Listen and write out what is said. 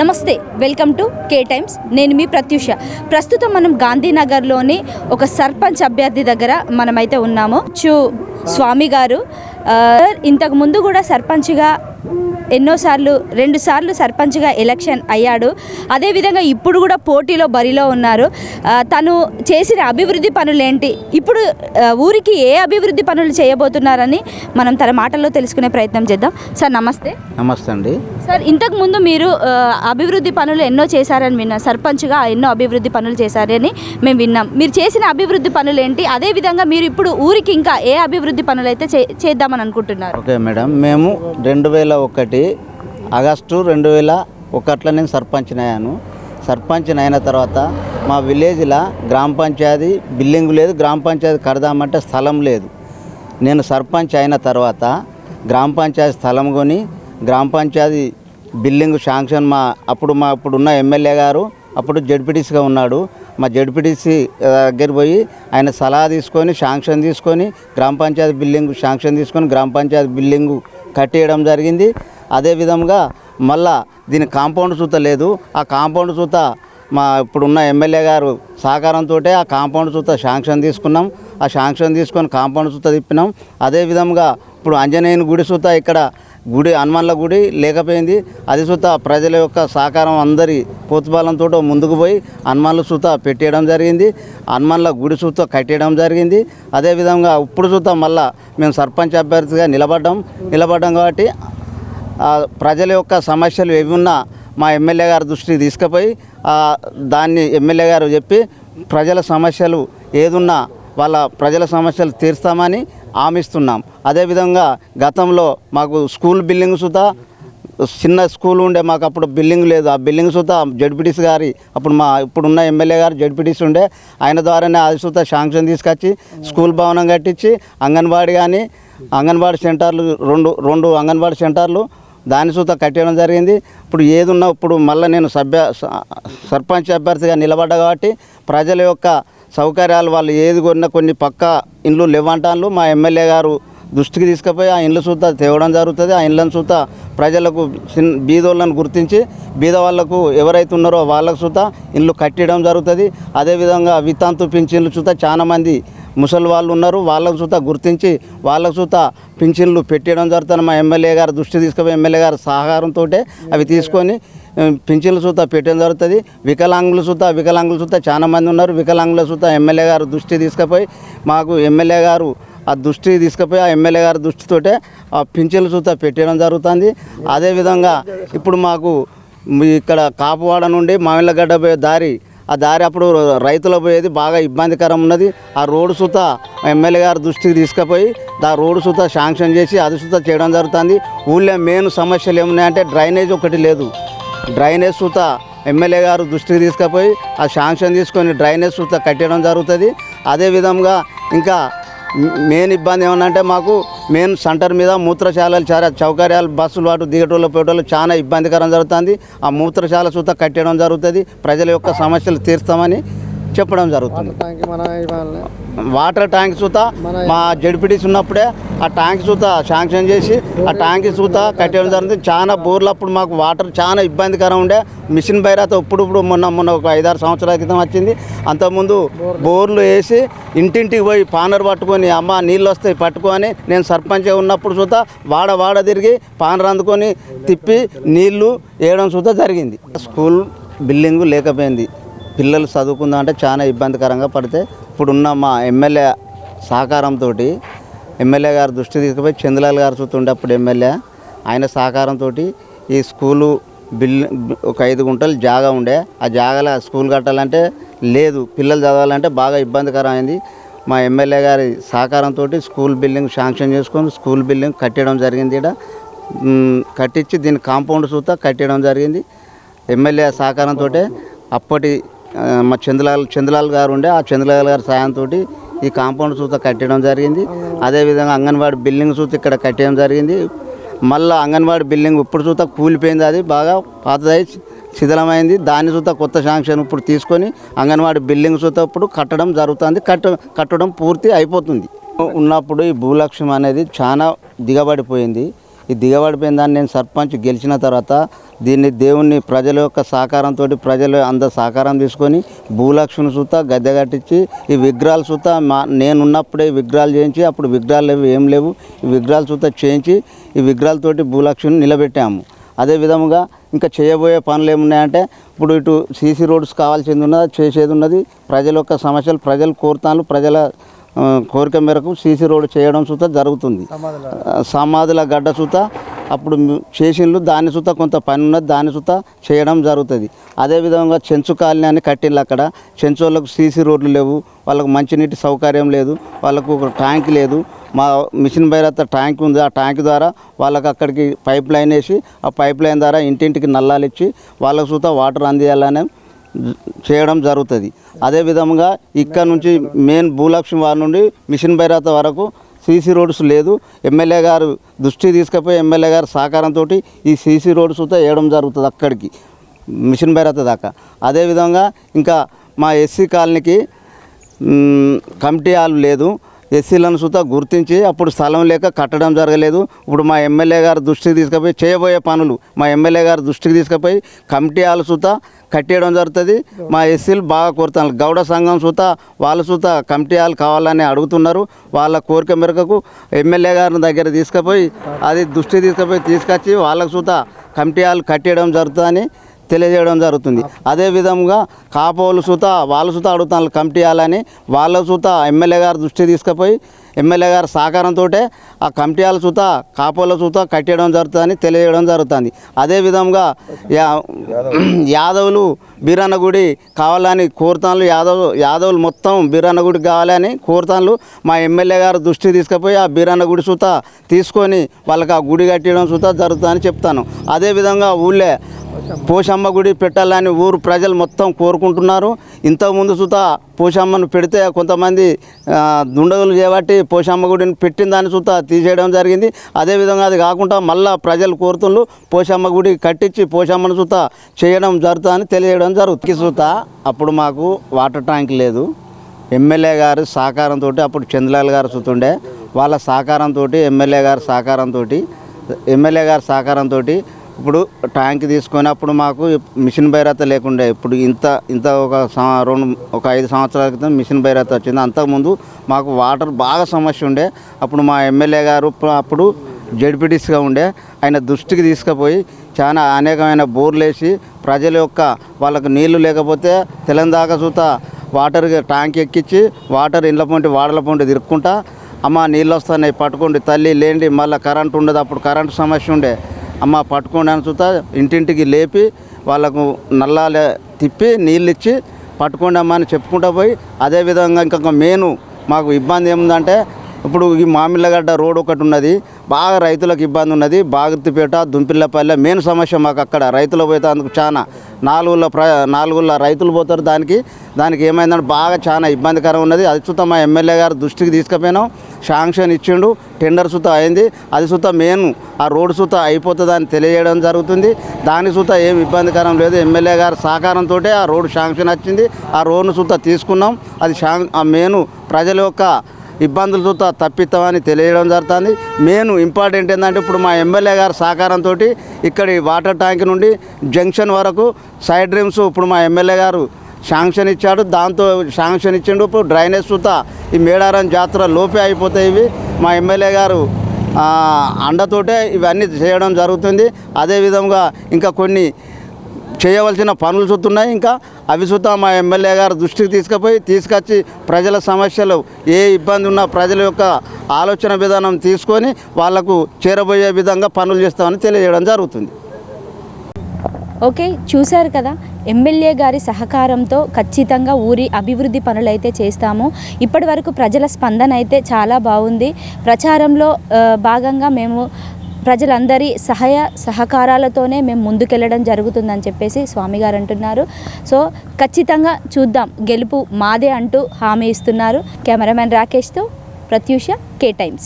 నమస్తే welcome to K times. నేను మీ ప్రత్యూష. ప్రస్తుతం మనం గాంధీనగర్లోని ఒక సర్పంచ్ అభ్యర్థి దగ్గర మనమైతే ఉన్నాము. చు స్వామి గారు. ఇంతకు ముందు కూడా సర్పంచ్గా ఎన్నోసార్లు రెండు సార్లు సర్పంచ్గా ఎలక్షన్ అయ్యాడు. అదేవిధంగా ఇప్పుడు కూడా పోటీలో బరిలో ఉన్నారు. తను చేసిన అభివృద్ధి పనులు ఏంటి ఇప్పుడు ఊరికి ఏ అభివృద్ధి పనులు చేయబోతున్నారని మనం తన మాటల్లో తెలుసుకునే ప్రయత్నం చేద్దాం. సార్ నమస్తే. నమస్తే అండి. సార్ ఇంతకు ముందు మీరు అభివృద్ధి పనులు ఎన్నో చేశారని విన్నాం. సర్పంచ్గా ఎన్నో అభివృద్ధి పనులు చేశారని మేము విన్నాం. మీరు చేసిన అభివృద్ధి పనులు ఏంటి అదేవిధంగా మీరు ఇప్పుడు ఊరికి ఇంకా ఏ అభివృద్ధి పనులు అయితే చేద్దామని అనుకుంటున్నారు? Okay madam. మేము రెండు వేల ఒకటి ఆగస్టు రెండు వేల ఒకట్లో నేను సర్పంచ్ని అయ్యాను. సర్పంచ్ని అయిన తర్వాత మా విలేజ్లో గ్రామ పంచాయతీ బిల్డింగ్ లేదు గ్రామ పంచాయతీ కడదామంటే స్థలం లేదు. నేను సర్పంచ్ అయిన తర్వాత గ్రామ పంచాయతీ స్థలం కొని గ్రామ పంచాయతీ బిల్డింగ్ శాంక్షన్ మా అప్పుడు మా ఇప్పుడున్న ఎమ్మెల్యే గారు అప్పుడు జడ్పీటీసీగా ఉన్నాడు. మా జడ్పీటీసీ దగ్గర పోయి ఆయన సలహా తీసుకొని శాంక్షన్ తీసుకొని గ్రామ పంచాయతీ బిల్డింగ్ శాంక్షన్ తీసుకొని గ్రామ పంచాయతీ బిల్డింగు కట్టేయడం జరిగింది. అదే విధంగా మళ్ళా దీని కాంపౌండ్ చూత లేదు. ఆ కాంపౌండ్ చూత మా ఇప్పుడున్న ఎమ్మెల్యే గారు సహకారంతో ఆ కాంపౌండ్ చూత శాంక్షన్ తీసుకున్నాం. ఆ శాంక్షన్ తీసుకొని కాంపౌండ్ చూత తిప్పినాం. అదే విధంగా ఇప్పుడు ఆంజనేయుని గుడి చూత ఇక్కడ గుడి హనుమాన్ల గుడి లేకపోయింది. అది చూత ప్రజల యొక్క సహకారం అందరి పోతుబాలంతో ముందుకు పోయి హనుమాన్ల సూత పెట్టేయడం జరిగింది. హనుమాన్ల గుడి సుత కట్టేయడం జరిగింది. అదేవిధంగా ఇప్పుడు చూత మళ్ళా మేము సర్పంచ్ అభ్యర్థిగా నిలబడ్డాం. నిలబడ్డాం కాబట్టి ప్రజల యొక్క సమస్యలు ఏవి ఉన్నా మా ఎమ్మెల్యే గారి దృష్టికి తీసుకుపోయి దాన్ని ఎమ్మెల్యే గారు చెప్పి ప్రజల సమస్యలు ఏదున్నా వాళ్ళ ప్రజల సమస్యలు తీర్స్తామని హామీస్తున్నాం అదేవిధంగా గతంలో మాకు స్కూల్ బిల్డింగ్ సుతా చిన్న స్కూల్ ఉండే మాకు అప్పుడు బిల్డింగ్ లేదు. ఆ బిల్డింగ్ సుతా జడ్పీటీసీ గారి అప్పుడు మా ఇప్పుడున్న ఎమ్మెల్యే గారు జడ్పీటీసీ ఉండే ఆయన ద్వారానే అది సుతా శాంక్షన్ తీసుకొచ్చి స్కూల్ భవనం కట్టించి అంగన్వాడీ కానీ అంగన్వాడీ సెంటర్లు రెండు రెండు అంగన్వాడీ సెంటర్లు దాని చూత కట్టడం జరిగింది. ఇప్పుడు ఏదున్నా ఇప్పుడు మళ్ళీ నేను సభ్య స- సర్పంచ్ అభ్యర్థిగా నిలబడ్డా కాబట్టి ప్రజల యొక్క సౌకర్యాలు వాళ్ళు ఏది కొన్నా కొన్ని పక్క ఇండ్లు లేవంటాన్లు. మా ఎమ్మెల్యే గారు దృష్టికి తీసుకుపోయి ఆ ఇండ్లు సూత తేవడం జరుగుతుంది. ఆ ఇండ్లను సూత ప్రజలకు చిన్న బీదోళ్ళను గుర్తించి బీద వాళ్ళకు ఎవరైతే ఉన్నారో వాళ్ళకు సూత ఇండ్లు కట్టడం జరుగుతుంది. అదేవిధంగా వితాంతు పింఛన్లు చూత చాలామంది ముసలి వాళ్ళు ఉన్నారు. వాళ్ళకు చూత గుర్తించి వాళ్ళకు చూత పింఛన్లు పెట్టడం జరుగుతుంది. మా ఎమ్మెల్యే గారు దృష్టి తీసుకుపోయి ఎమ్మెల్యే గారి సహకారంతో అవి తీసుకొని పింఛన్ల చూత సూత పెట్టడం జరుగుతుంది. వికలాంగుల సూత వికలాంగుల చూత చాలామంది ఉన్నారు. వికలాంగుల సూత ఎమ్మెల్యే గారు దృష్టి తీసుకుపోయి మాకు ఎమ్మెల్యే గారు ఆ దృష్టి తీసుకుపోయి ఆ ఎమ్మెల్యే గారి దృష్టితోటే ఆ పింఛన్లు సూత పెట్టడం జరుగుతుంది. అదేవిధంగా ఇప్పుడు మాకు మీ ఇక్కడ కాపువాడ నుండి మామిళ్ళగడ్డ పోయే దారి ఆ దారి అప్పుడు రైతులు పోయేది బాగా ఇబ్బందికరం ఉన్నది. ఆ రోడ్డు సుత ఎమ్మెల్యే గారి దృష్టికి తీసుకుపోయి ఆ రోడ్డు సుత శాంక్షన్ చేసి అది సుత చేయడం జరుగుతుంది. ఊళ్ళో మెయిన్ సమస్యలు ఏమున్నాయంటే డ్రైనేజ్ ఒకటి లేదు. డ్రైనేజ్ సుత ఎమ్మెల్యే గారు దృష్టికి తీసుకుపోయి ఆ శాంక్షన్ తీసుకొని డ్రైనేజ్ సుత కట్టడం జరుగుతుంది. అదేవిధంగా ఇంకా మెయిన్ ఇబ్బంది ఏమన్నంటే మాకు మెయిన్ సెంటర్ మీద మూత్రశాలలు చాలా సౌకర్యాలు బస్సులు అటు దిగటోళ్ళు పోయేటోళ్ళు చాలా ఇబ్బందికరం జరుగుతుంది. ఆ మూత్రశాల చూత కట్టడం జరుగుతుంది. ప్రజల యొక్క సమస్యలు తీర్స్తామని చెప్పడం జరుగుతుంది. వాటర్ ట్యాంక్ సూత మా జడ్పీటీసీ ఉన్నప్పుడే ఆ ట్యాంక్ సూత శాంక్షన్ చేసి ఆ ట్యాంక్ సూత కట్టడం జరుగుతుంది చాలా బోర్లు అప్పుడు మాకు వాటర్ చాలా ఇబ్బందికరం ఉండే. మిషన్ బైరాత ఇప్పుడు ఇప్పుడు మొన్న మొన్న ఒక ఐదారు సంవత్సరాల క్రితం వచ్చింది. అంతకుముందు బోర్లు. వేసి ఇంటింటికి పోయి పానర్ పట్టుకొని అమ్మ నీళ్ళు వస్తాయి పట్టుకొని నేను సర్పంచ్గా ఉన్నప్పుడు చూత వాడ వాడ తిరిగి పానర్ అందుకొని తిప్పి నీళ్ళు వేయడం చూత జరిగింది. స్కూల్ బిల్డింగు లేకపోయింది. పిల్లలు చదువుకుందాం అంటే చాలా ఇబ్బందికరంగా పడితే ఇప్పుడున్న మా ఎమ్మెల్యే సహకారంతో ఎమ్మెల్యే గారు దృష్టి తీసుకుపోయి చంద్రలాల్ గారు చూస్తుండే అప్పుడు ఎమ్మెల్యే ఆయన సహకారంతో ఈ స్కూలు బిల్ ఒక ఐదు గుంటలు జాగా ఉండే. ఆ జాగాలో స్కూల్ కట్టాలంటే లేదు పిల్లలు చదవాలంటే బాగా ఇబ్బందికరమైంది. మా ఎమ్మెల్యే గారి సహకారంతో స్కూల్ బిల్డింగ్ శాంక్షన్ చేసుకొని స్కూల్ బిల్డింగ్ కట్టడం జరిగింది ఇక్కడ కట్టించి దీని కాంపౌండ్ సూత కట్టడం జరిగింది. ఎమ్మెల్యే సహకారంతో అప్పటి మా చంద్రలాల్ చంద్రలాల్ గారు ఉండే ఆ చంద్రలాల్ గారి సాయంతో ఈ కాంపౌండ్ సూత కట్టడం జరిగింది. అదేవిధంగా అంగన్వాడీ బిల్డింగ్ సూత ఇక్కడ కట్టడం జరిగింది. మళ్ళీ అంగన్వాడీ బిల్డింగ్ ఇప్పుడు చూత కూలిపోయింది అది బాగా పాతదై శిథిలమైంది. దాని చూత కొత్త శాంక్షన్ ఇప్పుడు తీసుకొని అంగన్వాడీ బిల్డింగ్ చూత ఇప్పుడు కట్టడం జరుగుతుంది. కట్ట కట్టడం పూర్తి అయిపోతుంది. ఉన్నప్పుడు ఈ భూలక్ష్యం అనేది చాలా దిగబడిపోయింది. ఈ దిగబడిపోయిన దాన్ని నేను సర్పంచ్ గెలిచిన తర్వాత దీన్ని దేవుణ్ణి ప్రజల యొక్క సహకారంతో ప్రజలు అంత సహకారం తీసుకొని భూలక్ష్మిని సుత గద్దె కట్టించి ఈ విగ్రహాలు సుత మా నేనున్నప్పుడే విగ్రహాలు చేయించి అప్పుడు విగ్రహాలు లేవు ఏం లేవు. ఈ విగ్రహాలు సుత చేయించి ఈ విగ్రహాలతోటి భూలక్ష్మిని నిలబెట్టాము. అదే విధముగా ఇంకా చేయబోయే పనులు ఏమున్నాయంటే ఇప్పుడు ఇటు సీసీ రోడ్స్ కావాల్సింది ఉన్నది చేసేది ఉన్నది ప్రజల యొక్క సమస్యలు ప్రజలు కోరుతాను ప్రజల కోరిక మేరకు సీసీ రోడ్ చేయడం సుత జరుగుతుంది. సమాధుల గడ్డ సుత అప్పుడు చేసిండ్లు దాని సుత కొంత పని ఉన్నది దాని సుత చేయడం జరుగుతుంది. అదేవిధంగా చెంచు కాలనీ అని కట్టిళ్ళు అక్కడ. చెంచు వాళ్ళకు సీసీ రోడ్లు లేవు వాళ్ళకు మంచినీటి సౌకర్యం లేదు వాళ్ళకు ఒక ట్యాంక్ లేదు. మా మిషన్ భైరత ట్యాంక్ ఉంది ఆ ట్యాంక్ ద్వారా వాళ్ళకి అక్కడికి పైప్ లైన్ వేసి ఆ పైప్ లైన్ ద్వారా ఇంటింటికి నల్లాలు ఇచ్చి వాళ్ళకు సుత వాటర్ అందియాలనే చేయడం జరుగుతుంది. అదే విధంగా ఇక్కడ నుంచి మెయిన్ భూలక్ష్మి వారి నుండి మిషన్ బైరాత వరకు సీసీ రోడ్స్ లేదు. ఎమ్మెల్యే గారు దృష్టి తీసుకుపోయి ఎమ్మెల్యే గారు సహకారంతో ఈ సీసీ రోడ్స్ వేయడం జరుగుతుంది అక్కడికి మిషన్ బైరాత దాకా. అదేవిధంగా ఇంకా మా ఎస్సీ కాలనీకి కమిటీ హాల్ లేదు. ఎస్సీలను సుతా గుర్తించి అప్పుడు స్థలం లేక కట్టడం జరగలేదు. ఇప్పుడు మా ఎమ్మెల్యే గారు దృష్టికి తీసుకుపోయి చేయబోయే పనులు మా ఎమ్మెల్యే గారు దృష్టికి తీసుకుపోయి కమిటీ వాళ్ళ సుతా కట్టేయడం జరుగుతుంది. మా ఎస్సీలు బాగా కోరుతున్నారు. గౌడ సంఘం సుతా వాళ్ళ సుతా కమిటీ వాళ్ళు కావాలని అడుగుతున్నారు. వాళ్ళ కోరిక మేరకు ఎమ్మెల్యే గారిని దగ్గర తీసుకుపోయి అది దృష్టికి తీసుకుపోయి తీసుకొచ్చి వాళ్ళకు సుతా కమిటీ వాళ్ళు కట్టేయడం జరుగుతుందని తెలియజేయడం జరుగుతుంది. అదే విధంగా కాపోలు సుత వాళ్ళ సుత అడుగుతాను కమిటీ చేయాలని వాళ్ళ సుత ఎమ్మెల్యే గారు దృష్టి తీసుకుపోయి ఎమ్మెల్యే గారి సహకారంతో ఆ కమిటీ వాళ్ళ సుత కాపోల సుత కట్టేయడం జరుగుతుందని తెలియజేయడం జరుగుతుంది. అదే విధంగా యాదవులు బీరన్న గుడి కావాలని కోరుతాన్లు. యాదవ్ యాదవులు మొత్తం బీరన్నగుడి కావాలని కోరుతాన్లు. మా ఎమ్మెల్యే గారు దృష్టి తీసుకుపోయి ఆ బీరన్న గుడి సుత తీసుకొని వాళ్ళకి ఆ గుడి కట్టేయడం సుత జరుగుతుందని చెప్తాను. అదేవిధంగా ఊళ్ళే పోషమ్మ గుడి పెట్టాలని ఊరు ప్రజలు మొత్తం కోరుకుంటున్నారు. ఇంతకుముందు సుత పోషమ్మను పెడితే కొంతమంది దుండగులు చేయబట్టి పోషమ్మ గుడిని పెట్టిన దాని సుత తీసేయడం జరిగింది. అదేవిధంగా అది కాకుండా మళ్ళా ప్రజలు కోరుతుండ్రు పోషమ్మ గుడి కట్టించి పోషమ్మను సుత చేయడం జరుగుతుందని తెలియడం జరుగుతుంది. సుత అప్పుడు మాకు వాటర్ ట్యాంక్ లేదు. ఎమ్మెల్యే గారు సహకారంతో అప్పుడు చంద్రలాల్ గారు చూతుండే వాళ్ళ సహకారంతో ఎమ్మెల్యే గారి సహకారంతో ఎమ్మెల్యే గారి సహకారంతో ఇప్పుడు ట్యాంక్ తీసుకొని అప్పుడు మాకు మిషన్ భైరత లేకుండే. ఇప్పుడు ఇంత ఇంత ఒక రెండు ఒక ఐదు సంవత్సరాల క్రితం మిషన్ భైరత వచ్చింది. అంతకుముందు మాకు వాటర్ బాగా సమస్య ఉండే. అప్పుడు మా ఎమ్మెల్యే గారు అప్పుడు జడ్పీటీస్గా ఉండే. ఆయన దృష్టికి తీసుకుపోయి చాలా అనేకమైన బోర్లు వేసి ప్రజల యొక్క వాళ్ళకు నీళ్ళు లేకపోతే తెలంగాణ చూత వాటర్ ట్యాంక్ ఎక్కించి వాటర్ ఇండ్ల పొంటి వాడల పొంటి తిరుక్కుంటా అమ్మ నీళ్ళు వస్తున్నాయి పట్టుకోండి తల్లి లేండి మళ్ళీ కరెంట్ ఉండదు. అప్పుడు కరెంటు సమస్య ఉండే. అమ్మ పట్టుకోండి అని చూత ఇంటింటికి లేపి వాళ్ళకు నల్లాలే తిప్పి నీళ్ళు ఇచ్చి పట్టుకోండి అమ్మ అని చెప్పుకుంటూ పోయి అదేవిధంగా ఇంకా మెయిన్ మాకు ఇబ్బంది ఏముందంటే ఇప్పుడు ఈ మామిళ్ళగడ్డ రోడ్ ఒకటి ఉన్నది బాగా రైతులకు ఇబ్బంది ఉన్నది. బాగుతిపేట దుంపిల్లపల్లె మెయిన్ సమస్య మాకు అక్కడ. రైతులు పోతే అందుకు చాలా నాలుగుల ప్ర నాలుగుల రైతులు పోతారు దానికి. దానికి ఏమైందంటే బాగా చాలా ఇబ్బందికరం ఉన్నది. అది చూత మా ఎమ్మెల్యే గారు దృష్టికి తీసుకుపోయినాం. శాంక్షన్ ఇచ్చిండు టెండర్ సుత అయింది. అది సుత మెయిన్ ఆ రోడ్డు సుత అయిపోతుందని తెలియజేయడం జరుగుతుంది. దాని సుత ఏం ఇబ్బందికరం లేదు. ఎమ్మెల్యే గారి సహకారంతో ఆ రోడ్డు శాంక్షన్ వచ్చింది. ఆ రోడ్ను సుత తీసుకున్నాం. అది శాంక్ ఆ మెయిన్ ప్రజల యొక్క ఇబ్బందులు తప్పిస్తామని తెలియడం జరుగుతుంది. మెయిన్ ఇంపార్టెంట్ ఏంటంటే ఇప్పుడు మా ఎమ్మెల్యే గారి సహకారంతో ఇక్కడి వాటర్ ట్యాంక్ నుండి జంక్షన్ వరకు సైడ్ డ్రీమ్స్ ఇప్పుడు మా ఎమ్మెల్యే గారు శాంక్షన్ ఇచ్చాడు. దాంతో శాంక్షన్ ఇచ్చిండు. ఇప్పుడు డ్రైనేజ్ సుత ఈ మేడారం జాతర లోపే అయిపోతాయి ఇవి. మా ఎమ్మెల్యే గారు అండతోటే ఇవన్నీ చేయడం జరుగుతుంది. అదేవిధంగా ఇంకా కొన్ని చేయవలసిన పనులు చూస్తున్నాయి ఇంకా అవి చూద్దాం మా ఎమ్మెల్యే గారు దృష్టికి తీసుకుపోయి తీసుకొచ్చి ప్రజల సమస్యలు ఏ ఇబ్బంది ఉన్నా ప్రజల యొక్క ఆలోచన విధానం తీసుకొని వాళ్ళకు చేరబోయే విధంగా పనులు చేస్తామని తెలియజేయడం జరుగుతుంది. ఓకే చూశారు కదా? ఎమ్మెల్యే గారి సహకారంతో ఖచ్చితంగా ఊరి అభివృద్ధి పనులైతే చేస్తాము. ఇప్పటి వరకు ప్రజల స్పందన అయితే చాలా బాగుంది. ప్రచారంలో భాగంగా మేము ప్రజలందరి సహాయ సహకారాలతోనే మేము ముందుకెళ్ళడం జరుగుతుందని చెప్పేసి స్వామి గారు అంటున్నారు. సో ఖచ్చితంగా చూద్దాం. గెలుపు మాదే అంటూ హామీ ఇస్తున్నారు కెమెరామెన్ రాకేష్తో ప్రత్యూష కే టైమ్స్.